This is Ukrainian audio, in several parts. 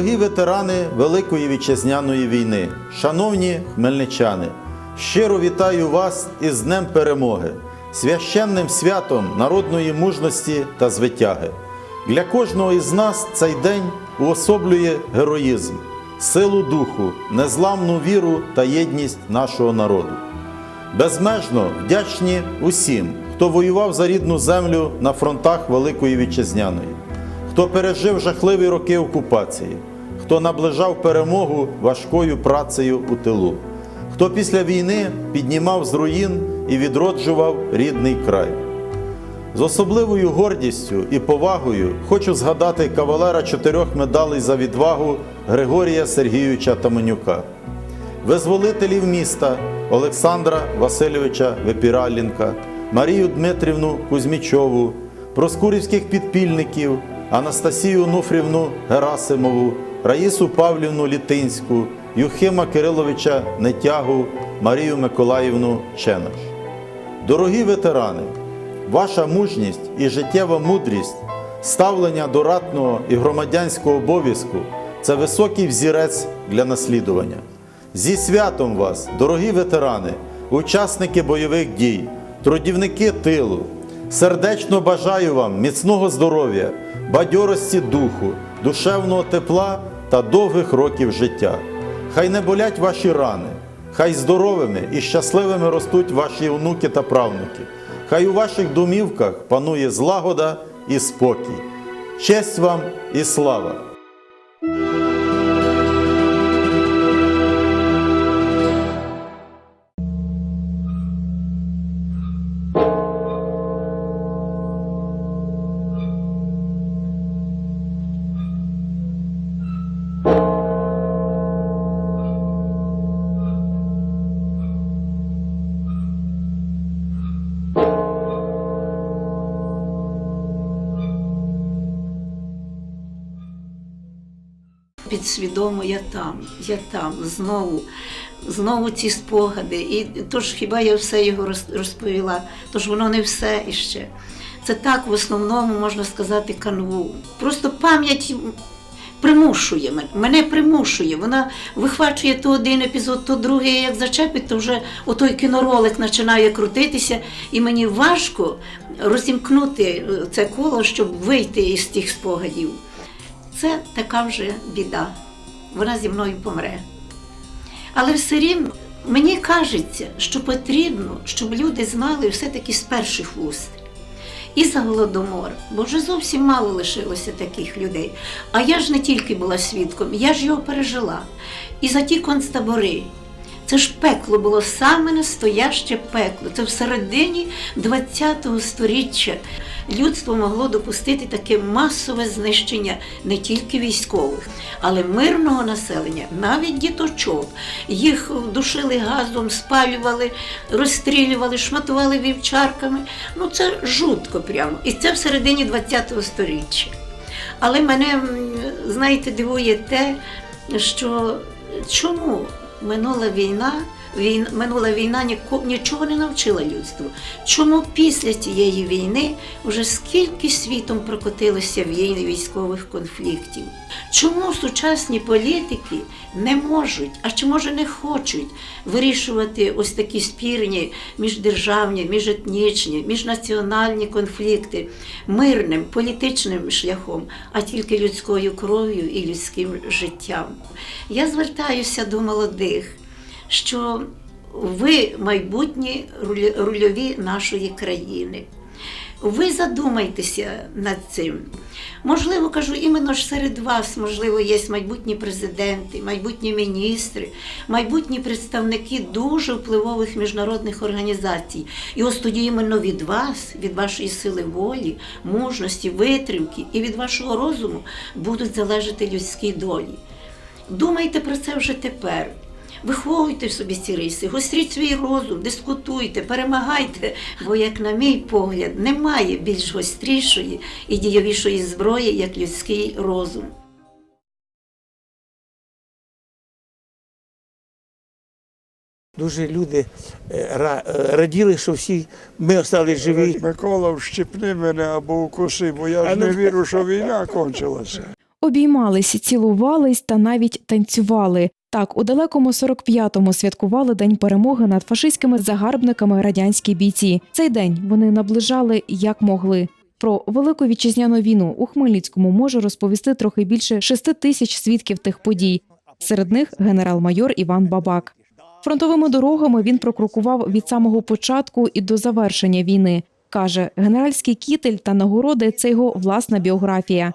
Дорогі ветерани Великої вітчизняної війни, шановні хмельничани, щиро вітаю вас із Днем Перемоги, священним святом народної мужності та звитяги. Для кожного із нас цей день уособлює героїзм, силу духу, незламну віру та єдність нашого народу. Безмежно вдячні усім, хто воював за рідну землю на фронтах Великої Вітчизняної, хто пережив жахливі роки окупації, хто наближав перемогу важкою працею у тилу, хто після війни піднімав з руїн і відроджував рідний край. З особливою гордістю і повагою хочу згадати кавалера чотирьох медалей за відвагу Григорія Сергійовича Таменюка визволителів міста Олександра Васильовича Вепіралінка, Марію Дмитрівну Кузьмічову, проскурівських підпільників, Анастасію Нуфрівну Герасимову, Раїсу Павлівну Літинську, Юхима Кириловича Нетягу, Марію Миколаївну Ченаш. Дорогі ветерани, ваша мужність і життєва мудрість, ставлення до ратного і громадянського обов'язку це високий взірець для наслідування. Зі святом вас, дорогі ветерани, учасники бойових дій, трудівники тилу, сердечно бажаю вам міцного здоров'я, бадьорості духу, душевного тепла та довгих років життя. Хай не болять ваші рани, хай здоровими і щасливими ростуть ваші онуки та правнуки. Хай у ваших домівках панує злагода і спокій. Честь вам і слава! Підсвідомо я там, я там, знову, знову ці спогади. І тож хіба я все його роз- розповіла? Тож воно не все іще. Це так в основному можна сказати канву. Просто пам'ять примушує мене, мене примушує. Вона вихвачує то один епізод, то другий, як зачепить, то вже отой кіноролик починає крутитися, і мені важко розімкнути е, це коло, щоб вийти із тих спогадів. Це така вже біда. Вона зі мною помре. Але все рівно мені кажеться, що потрібно, щоб люди знали все-таки з перших вуст. І за голодомор, бо вже зовсім мало лишилося таких людей. А я ж не тільки була свідком, я ж його пережила. І за ті концтабори. Це ж пекло було саме настояще пекло. Це в середині ХХ століття людство могло допустити таке масове знищення не тільки військових, але мирного населення, навіть діточок. Їх душили газом, спалювали, розстрілювали, шматували вівчарками. Ну це жутко прямо. І це в середині ХХ століття. Але мене, знаєте, дивує те, що чому минула війна, війна минула війна нічого не навчила людству. Чому після цієї війни вже скільки світом прокотилося війни військових конфліктів? Чому сучасні політики не можуть, а чи може не хочуть вирішувати ось такі спірні міждержавні, міжетнічні, міжнаціональні конфлікти мирним політичним шляхом, а тільки людською кров'ю і людським життям? Я звертаюся до молодих, що ви майбутні рульові нашої країни. Ви задумайтеся над цим. Можливо, кажу, іменно ж серед вас, можливо, є майбутні президенти, майбутні міністри, майбутні представники дуже впливових міжнародних організацій. І ось тоді іменно від вас, від вашої сили волі, мужності, витримки і від вашого розуму будуть залежати людські долі. Думайте про це вже тепер. Виховуйте в собі ці риси, гостріть свій розум, дискутуйте, перемагайте, бо, як на мій погляд, немає більш гострішої і дієвішої зброї, як людський розум. Дуже люди е, е, раділи, що всі ми остались живі. Микола, вщипни мене або укуси, бо я ж ну- не вірю, що війна кончилася. Обіймались, цілувались та навіть танцювали. Так, у далекому 45-му святкували День перемоги над фашистськими загарбниками радянські бійці. Цей день вони наближали як могли. Про велику вітчизняну війну у Хмельницькому може розповісти трохи більше шести тисяч свідків тих подій. Серед них генерал-майор Іван Бабак. Фронтовими дорогами він прокрокував від самого початку і до завершення війни. Каже, генеральський кітель та нагороди це його власна біографія.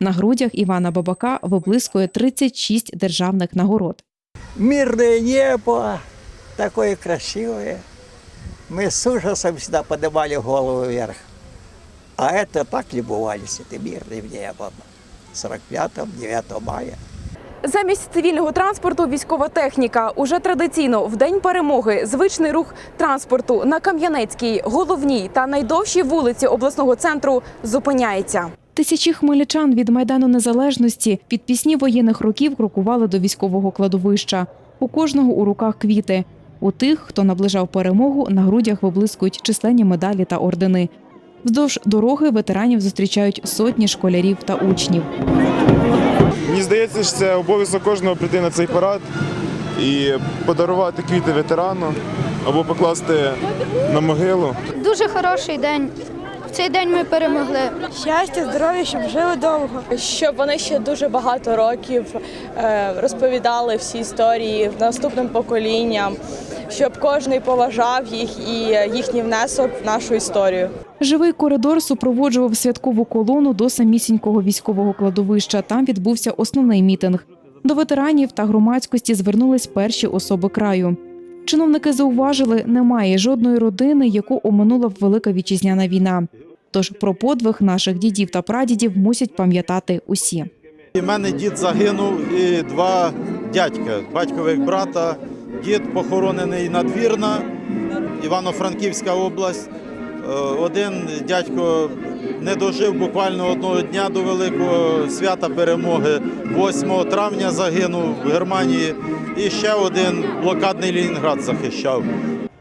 На грудях Івана Бабака виблискує 36 державних нагород. Мирное небо, такое красивое. Мы с ужасом всегда поднимали голову вверх. А это так любовались этим мирным небом. 45-9 мая. Замість цивільного транспорту військова техніка. Уже традиційно в день перемоги звичний рух транспорту на Кам'янецькій, головній та найдовшій вулиці обласного центру зупиняється. Тисячі хмельничан від майдану незалежності під пісні воєнних років крокували до військового кладовища. У кожного у руках квіти. У тих, хто наближав перемогу, на грудях виблискують численні медалі та ордени. Вздовж дороги ветеранів зустрічають сотні школярів та учнів. Мені здається, що це обов'язок кожного прийти на цей парад і подарувати квіти ветерану або покласти на могилу. Дуже хороший день. В цей день ми перемогли. Щастя, здоров'я, щоб жили довго. Щоб вони ще дуже багато років е, розповідали всі історії наступним поколінням, щоб кожен поважав їх і їхній внесок в нашу історію. Живий коридор супроводжував святкову колону до самісінького військового кладовища. Там відбувся основний мітинг. До ветеранів та громадськості звернулись перші особи краю. Чиновники зауважили, немає жодної родини, яку оминула велика вітчизняна війна. Тож про подвиг наших дідів та прадідів мусять пам'ятати усі. У мене дід загинув і два дядька, батькових брата. Дід похоронений надвірна, Івано-Франківська область. Е, Один дядько не дожив буквально одного дня до великого свята перемоги. 8 травня загинув в Германії. І ще один блокадний Ленінград захищав.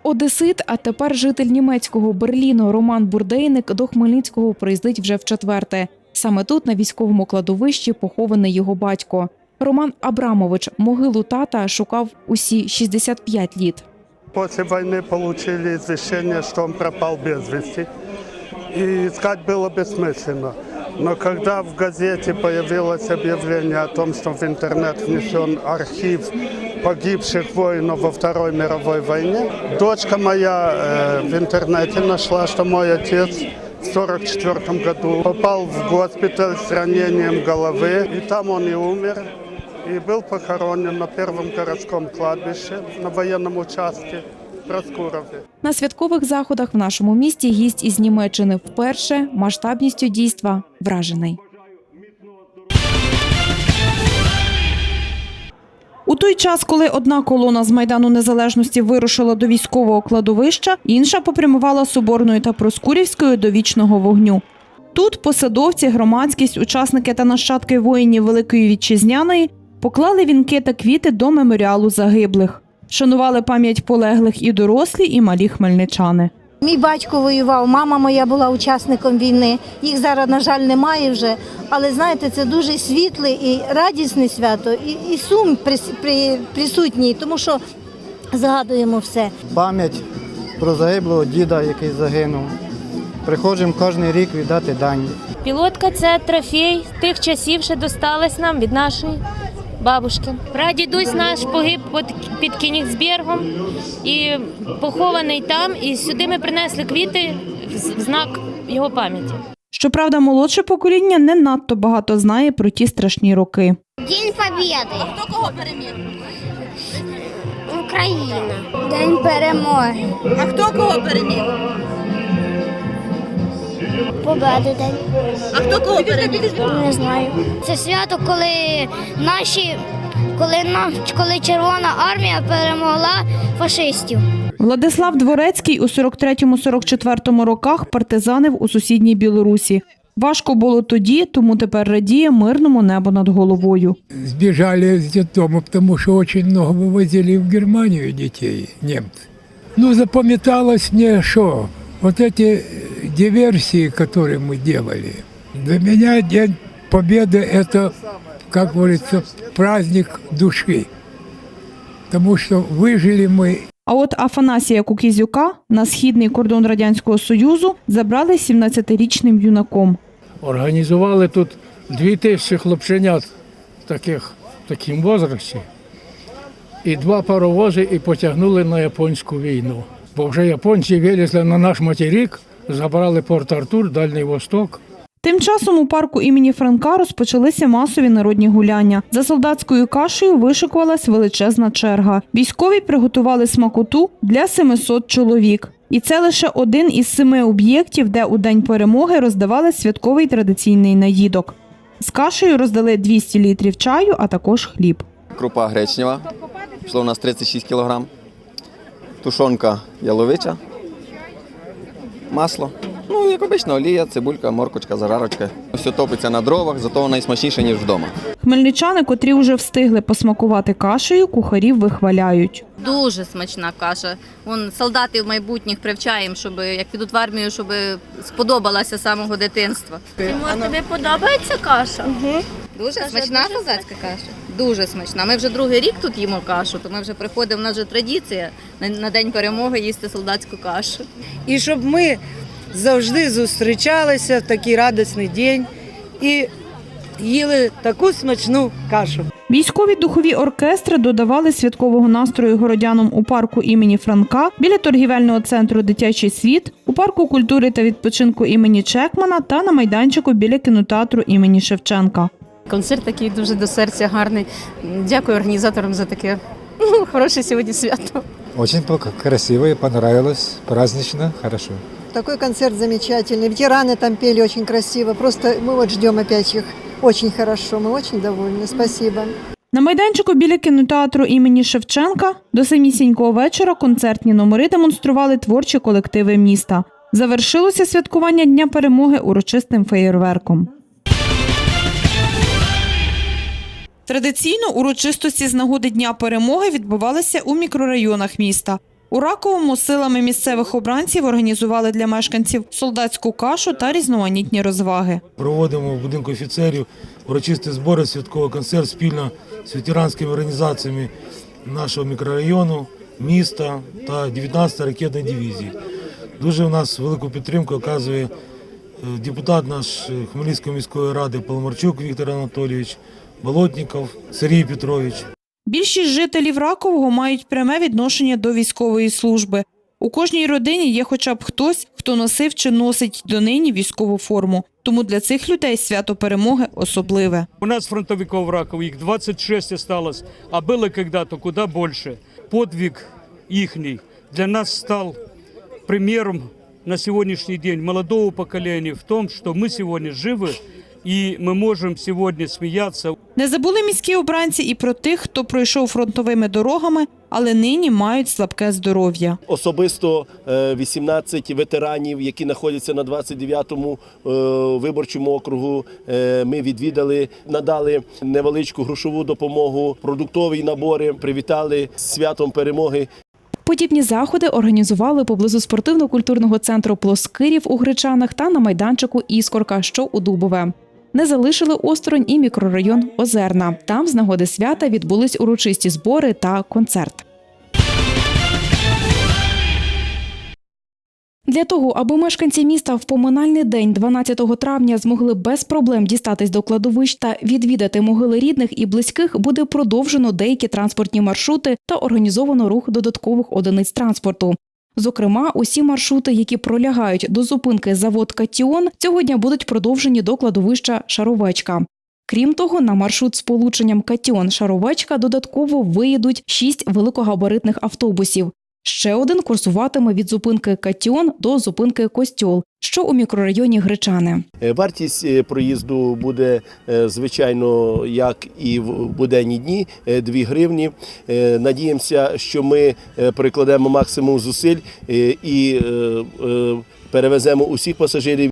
Одесит, а тепер житель німецького Берліну Роман Бурдейник до Хмельницького приїздить вже вчетверте. Саме тут, на військовому кладовищі, похований його батько. Роман Абрамович могилу тата шукав усі 65 літ. После войны получили извещение, что он пропал без вести И искать было бессмысленно. Но когда в газете появилось объявление о том, что в интернет внесен архив погибших воинов во Второй мировой войне, дочка моя э, в интернете нашла, что мой отец в 1944 году попал в госпиталь с ранением головы, и там он и умер. И был похоронен на первом городском кладбище на военном участке в На святкових заходах в нашому місті гість із Німеччини вперше масштабністю дійства вражений. У той час, коли одна колона з майдану незалежності вирушила до військового кладовища, інша попрямувала Соборною та Проскурівською до вічного вогню. Тут посадовці, громадськість, учасники та нащадки воїнів Великої Вітчизняної поклали вінки та квіти до меморіалу загиблих. Шанували пам'ять полеглих і дорослі, і малі хмельничани. Мій батько воював, мама моя була учасником війни. Їх зараз, на жаль, немає вже. Але знаєте, це дуже світле і радісне свято, і, і сум прис- при- присутній, тому що згадуємо все. пам'ять про загиблого діда, який загинув. Приходимо кожен рік віддати дані. Пілотка це трофей тих часів, що досталось нам від нашої бабушки. Прадідусь наш погиб під, під Кінігсбергом і похований там. І сюди ми принесли квіти в знак його пам'яті. Щоправда, молодше покоління не надто багато знає про ті страшні роки. День Побєди. А хто кого переміг? Україна. День перемоги. А хто кого переміг? Победи день. А хто кого переміг? Не знаю. Це свято, коли наші, коли на коли Червона армія перемогла фашистів. Владислав Дворецький у 43-44 роках партизанив у сусідній Білорусі. Важко було тоді, тому тепер радіє мирному небу над головою. Сбежали из детдома, потому что очень много вывозили в Германию детей, немцы. Ну, запомнилось мне, что вот эти диверсии, которые мы делали, для меня день победа – это, как говорится, праздник души. Потому что выжили мы А от Афанасія Кукізюка на східний кордон Радянського Союзу забрали 17-річним юнаком. Організували тут дві тисячі хлопченят таких, в такому возрасті. І два паровози і потягнули на японську війну. Бо вже японці вилізли на наш материк, забрали Порт Артур, Дальній Восток. Тим часом у парку імені Франка розпочалися масові народні гуляння. За солдатською кашею вишикувалась величезна черга. Військові приготували смакоту для 700 чоловік. І це лише один із семи об'єктів, де у день перемоги роздавали святковий традиційний наїдок. З кашею роздали 200 літрів чаю, а також хліб. крупа гречнева, пішло у нас 36 кг, тушонка яловича, масло. Ну, як обично, олія, цибулька, моркочка, зажарочка. Все топиться на дровах, зато найсмачніше, ніж вдома. Хмельничани, котрі вже встигли посмакувати кашею, кухарів вихваляють. Дуже смачна каша. Вон солдатів майбутніх привчаємо, щоб як підуть в армію, щоб сподобалася з самого дитинства. тобі подобається каша? Угу. Дуже смачна козацька каша. Дуже смачна. Ми вже другий рік тут їмо кашу, то ми вже приходимо, у нас вже традиція на, на день перемоги їсти солдатську кашу. і щоб ми завжди зустрічалися в такий радісний день і їли таку смачну кашу. Військові духові оркестри додавали святкового настрою городянам у парку імені Франка, біля торгівельного центру Дитячий світ, у парку культури та відпочинку імені Чекмана та на майданчику біля кінотеатру імені Шевченка. Концерт такий дуже до серця гарний. Дякую організаторам за таке ну, хороше сьогодні свято. Очень красиво и понравилось, празднично, хорошо. Такой концерт замечательный. Ветераны там пели очень красиво. Просто мы вот ждем опять их. Очень хорошо, мы очень довольны. Спасибо. На майданчику біля кінотеатру імені Шевченка до самісінького вечора концертні номери демонстрували творчі колективи міста. Завершилося святкування Дня перемоги урочистим феєрверком. Традиційно урочистості з нагоди Дня перемоги відбувалися у мікрорайонах міста. У Раковому силами місцевих обранців організували для мешканців солдатську кашу та різноманітні розваги. Проводимо в будинку офіцерів урочисті збори, святковий концерт спільно з ветеранськими організаціями нашого мікрорайону, міста та 19 ракетної дивізії. Дуже в нас велику підтримку оказує е, депутат наш е, Хмельницької міської ради Поломарчук Віктор Анатолійович, Болотніков Сергій Петрович. Більшість жителів Ракового мають пряме відношення до військової служби. У кожній родині є хоча б хтось, хто носив чи носить донині військову форму. Тому для цих людей свято перемоги особливе. У нас фронтовиков раков, их 26 осталось, а было когда-то куда больше. Подвиг ихний для нас стал примером на сегодняшний день молодого поколения в том, что мы сегодня живы и мы можем сегодня смеяться. Не забули міські обранці і про тих, хто пройшов фронтовими дорогами, але нині мають слабке здоров'я. Особисто е, 18 ветеранів, які знаходяться на 29-му е, виборчому округу, е, ми відвідали, надали невеличку грошову допомогу, продуктові набори, привітали з святом перемоги. Подібні заходи організували поблизу спортивно-культурного центру Плоскирів у Гречанах та на майданчику Іскорка, що у Дубове. Не залишили осторонь і мікрорайон Озерна. Там з нагоди свята відбулись урочисті збори та концерт. Для того, аби мешканці міста в поминальний день 12 травня змогли без проблем дістатись до кладовищ та відвідати могили рідних і близьких, буде продовжено деякі транспортні маршрути та організовано рух додаткових одиниць транспорту. Зокрема, усі маршрути, які пролягають до зупинки завод Катіон, цього дня будуть продовжені до кладовища Шаровечка. Крім того, на маршрут з полученням Катіон Шаровечка додатково виїдуть шість великогабаритних автобусів. Ще один курсуватиме від зупинки Катіон до зупинки Костьол, що у мікрорайоні Гречани. Е, Вартість е, проїзду буде, е, звичайно, як і в буденні дні, 2 гривні. Надіємося, що ми прикладемо максимум зусиль і перевеземо усіх пасажирів.